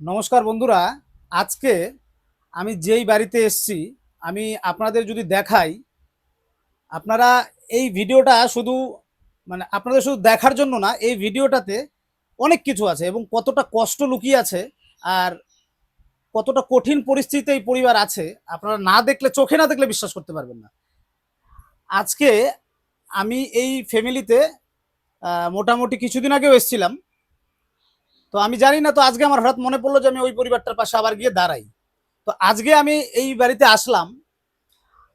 নমস্কার বন্ধুরা, আজকে আমি যেই বাড়িতে এসছি, আমি আপনাদের যদি দেখাই, আপনারা এই ভিডিওটা শুধু মানে আপনাদের শুধু দেখার জন্য না, এই ভিডিওটাতে অনেক কিছু আছে এবং কতটা কষ্ট লুকিয়ে আছে আর কতটা কঠিন পরিস্থিতিতে এই পরিবার আছে, আপনারা না দেখলে, চোখে না দেখলে বিশ্বাস করতে পারবেন না। আজকে আমি এই ফ্যামিলিতে মোটামুটি কিছুদিন আগেও এসেছিলাম। তো আমি জানি না, তো আজকে আমার হঠাৎ মনে পড়ল যে আমি ওই পরিবারটার পাশে আবার গিয়ে দাঁড়াই। তো আজকে আমি এই বাড়িতে আসলাম।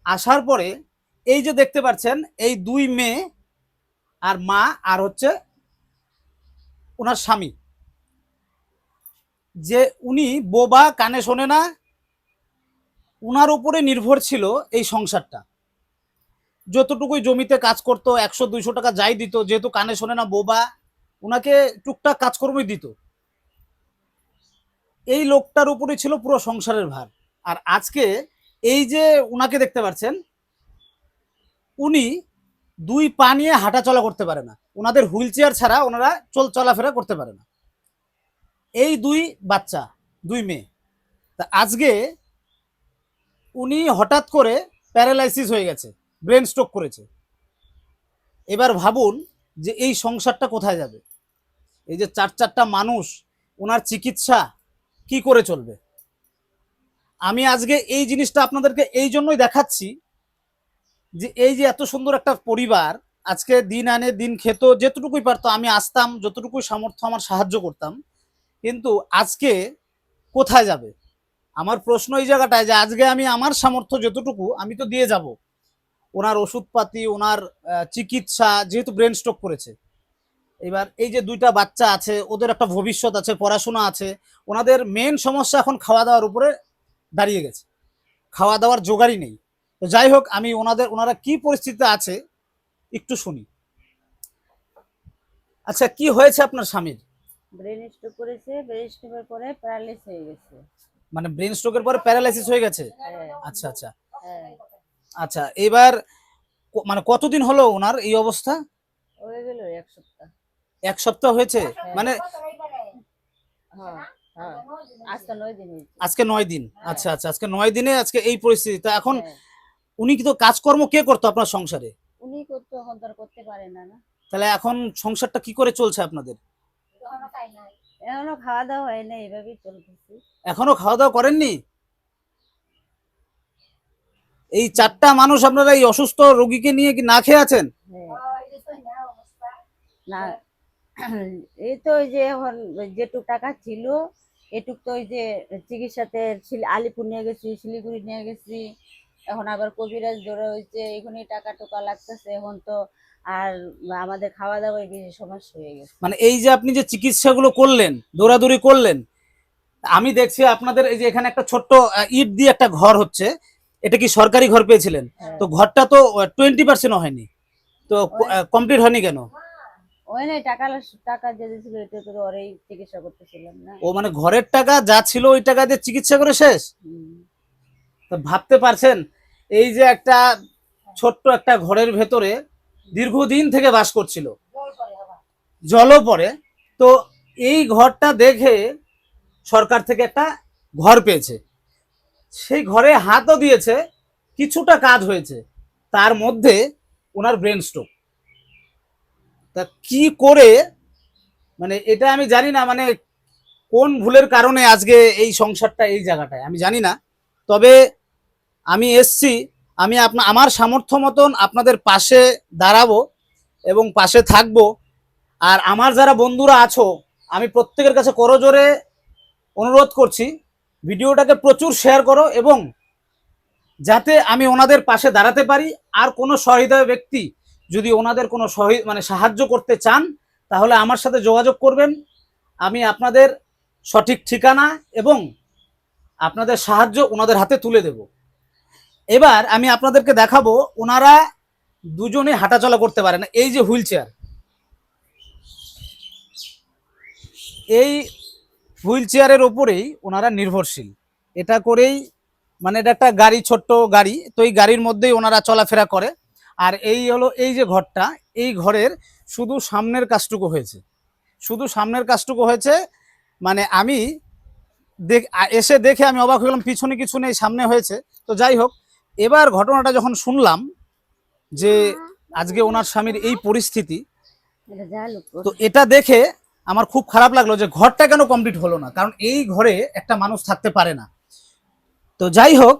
আসার পরে এই যে দেখতে পাচ্ছেন, এই দুই মেয়ে আর মা আর হচ্ছে ওনার স্বামী। যে উনি বোবা কানে শোনে না, উনার উপরে নির্ভর ছিল এই সংসারটা। যতটুকুই জমিতে কাজ করতো, একশো, দুইশো টাকা যাই দিত, যেহেতু কানে শোনে না বোবা ওনাকে টুকটাক কাজকর্মই দিত। এই লোকটার উপরে ছিল পুরো সংসারের ভার। আর আজকে এই যে উনাকে দেখতে পাচ্ছেন, উনি দুই পা নিয়ে হাঁটা চলা করতে পারে না। ওনাদের হুইল চেয়ার ছাড়া ওনারা চল চলাফেরা করতে পারে না। এই দুই বাচ্চা, দুই মেয়ে। তা আজকে উনি হঠাৎ করে প্যারালাইসিস হয়ে গেছে, ব্রেন স্ট্রোক করেছে। এবার ভাবুন যে এই সংসারটা কোথায় যাবে? এই যে চার চারটা মানুষ, ওনার চিকিৎসা কি করে চলবে? আমি আজকে এই জিনিসটা আপনাদেরকে এই জন্যই দেখাচ্ছি যে এই যে এত সুন্দর একটা পরিবার আজকে দিন আনে, দিন খেত যেতটুকুই পারতো আমি আসতাম, যতটুকুই সামর্থ্য আমার সাহায্য করতাম, কিন্তু আজকে কোথায় যাবে? আমার প্রশ্ন এই জায়গাটায় যে আজকে আমি আমার সামর্থ্য যতটুকু, আমি তো দিয়ে যাব। ওনার ওষুধপাতি, ওনার চিকিৎসা, যেহেতু ব্রেন স্ট্রোক করেছে। এবার এই যে দুইটা বাচ্চা আছে ওদের একটা ভবিষ্যৎ আছে পড়াশোনা আছে ওনাদের মেন সমস্যা এখন খাওয়া দাওয়ার উপরে দাঁড়িয়ে গেছে। খাওয়া দাওয়ার জোগাড়ই নেই। তো যাই হোক আমি ওনাদের ওনারা কি পরিস্থিতিতে আছে একটু শুনি। আচ্ছা কি হয়েছে আপনার স্বামীর? ব্রেন স্ট্রোক করেছে ব্রেন স্ট্রোকের পরে প্যারালাইস হয়ে গেছে। মানে ব্রেন স্ট্রোকের পরে প্যারালাইসিস হয়ে গেছে? হ্যাঁ। আচ্ছা আচ্ছা। হ্যাঁ। আচ্ছা এবার মানে কতদিন হলো ওনার এই অবস্থা? হয়ে গেল এক সপ্তাহ। এক সপ্তাহ হয়েছে? মানে হ্যাঁ হ্যাঁ। আজকে নয় দিন আচ্ছা আচ্ছা আজকে নয় দিনে আজকে এই পরিস্থিতি। তা এখন হ্যাঁ। উনি কি তো কাজকর্ম কে করতো আপনার সংসারে? উনি করতে এখন তো করতে পারে না না। তাহলে এখন সংসারটা কি করে চলছে আপনাদের? এখনও খাওয়া দাওয়া হয় না এইভাবেই চলতেছি। এখনও খাওয়া দাওয়া করেননি? এই চারটা মানুষ আপনারা এই অসুস্থ রোগীকে নিয়ে কি না খেয়ে আছেন? হ্যাঁ। না এই তো ওই যে এখন যেটুক টাকা ছিল এটুক তো ওই যে চিকিৎসাতে আলিপুর নিয়ে গেছি শিলিগুড়ি নিয়ে গেছি এখন আবার কবিরাজ ধরে হয়েছে এখানে টাকা টোকা লাগতেছে এখন তো আর আমাদের খাওয়া দাওয়ায় বেশি সমস্যা হয়ে গেছে। মানে এই যে আপনি যে চিকিৎসাগুলো করলেন দৌড়াদৌড়ি করলেন আমি দেখছি আপনাদের এই যে এখানে একটা ছোট্ট ইট দিয়ে একটা ঘর হচ্ছে এটা কি সরকারি ঘর পেয়েছিলেন? হ্যাঁ। তো ঘরটা তো টোয়েন্টি পার্সেন্ট হয়নি। তো কমপ্লিট হয়নি কেন? ওই নাই টাকা টাকা যে দিয়েছিল এটা তো ওরই চিকিৎসা করতেছিলাম না। ও মানে ঘরের টাকা যা ছিল ওই টাকা দিয়ে চিকিৎসা করে শেষ। তো ভাবতে পারছেন এই যে একটা ছোট্ট একটা ঘরের ভেতরে দীর্ঘদিন থেকে বাস করছিল। জলও পড়ে। তো এই ঘরটা দেখে সরকার থেকে একটা ঘর পেয়েছে। সেই ঘরে হাতও দিয়েছে কিছুটা কাজ হয়েছে। তার মধ্যে ওনার ব্রেন স্ট্রোক। তা কি করে? মানে এটা আমি জানি না মানে কোন ভুলের কারণে আজকে এই সংসারটা এই জায়গাটায়? আমি জানি না। তবে আমি এসছি, আমি আপনা, আমার সামর্থ্য মতন আপনাদের পাশে দাঁড়াবো এবং পাশে থাকব। আর আমার যারা বন্ধুরা আছো, আমি প্রত্যেকের কাছে করজোরে অনুরোধ করছি, ভিডিওটাকে প্রচুর শেয়ার করো এবং যাতে আমি ওনাদের পাশে দাঁড়াতে পারি। আর কোনো সহৃদয় ব্যক্তি যদি ওনাদের কোনো সহি মানে সাহায্য করতে চান, তাহলে আমার সাথে যোগাযোগ করবেন। আমি আপনাদের সঠিক ঠিকানা এবং আপনাদের সাহায্য ওনাদের হাতে তুলে দেব। এবার আমি আপনাদেরকে দেখাবো, ওনারা দুজনে হাঁটাচলা করতে পারে না। এই যে হুইল চেয়ার। এই হুইল চেয়ারের ওপরেই ওনারা নির্ভরশীল। এটা করেই মানে এটা একটা গাড়ি, ছোট্ট গাড়ি। তো এই গাড়ির মধ্যেই ওনারা চলাফেরা করে। আর এই হলো এই যে ঘরটা এই ঘরের শুধু সামনের কাজটুকু হয়েছে। শুধু সামনের কাজটুকু হয়েছে মানে আমি দেখ এসে দেখে আমি অবাক হয়ে গেলাম পিছনে কিছু নেই সামনে হয়েছে। তো যাই হোক এবার ঘটনাটা যখন শুনলাম যে আজকে ওনার স্বামীর এই পরিস্থিতি তো এটা দেখে আমার খুব খারাপ লাগল যে ঘরটা কেন কমপ্লিট হলো না? কারণ এই ঘরে একটা মানুষ থাকতে পারে না। তো যাই হোক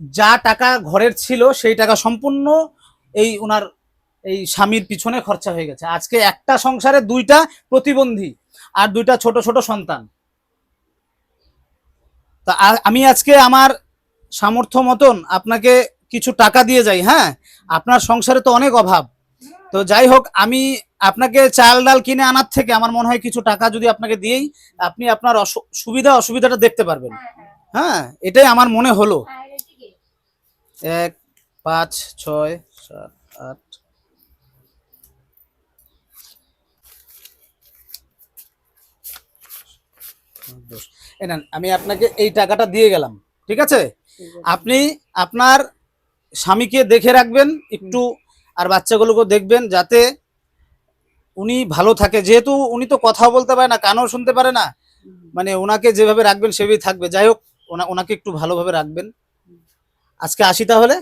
যা টাকা ঘরের ছিল সেই টাকা সম্পূর্ণ এই ওনার এই স্বামীর পিছনে খরচা হয়ে গেছে। আজকে একটা সংসারে দুইটা প্রতিবন্ধী আর দুইটা ছোট ছোট সন্তান। তা আমি আজকে আমার সামর্থ্য মতন আপনাকে কিছু টাকা দিয়ে যাই হ্যাঁ? আপনার সংসারে তো অনেক অভাব। তো যাই হোক আমি আপনাকে চাল ডাল কিনে আনার থেকে আমার মনে হয় কিছু টাকা যদি আপনাকে দিয়েই আপনি আপনার সুবিধা অসুবিধাটা দেখতে পারবেন। হ্যাঁ এটাই আমার মনে হলো। এক পাঁচ ছয় সাত আট। আমি আপনাকে এই টাকাটা দিয়ে গেলাম ঠিক আছে? আপনি আপনার স্বামীকে দেখে রাখবেন একটু আর বাচ্চাগুলোকে দেখবেন যাতে উনি ভালো থাকে। যেহেতু উনি তো কথা বলতে পারে না কানও শুনতে পারে না মানে ওনাকে যেভাবে রাখবেন সেভাবেই থাকবে। যাই হোক ওনা ওনাকে একটু ভালোভাবে রাখবেন। আজকে আসি তাহলে?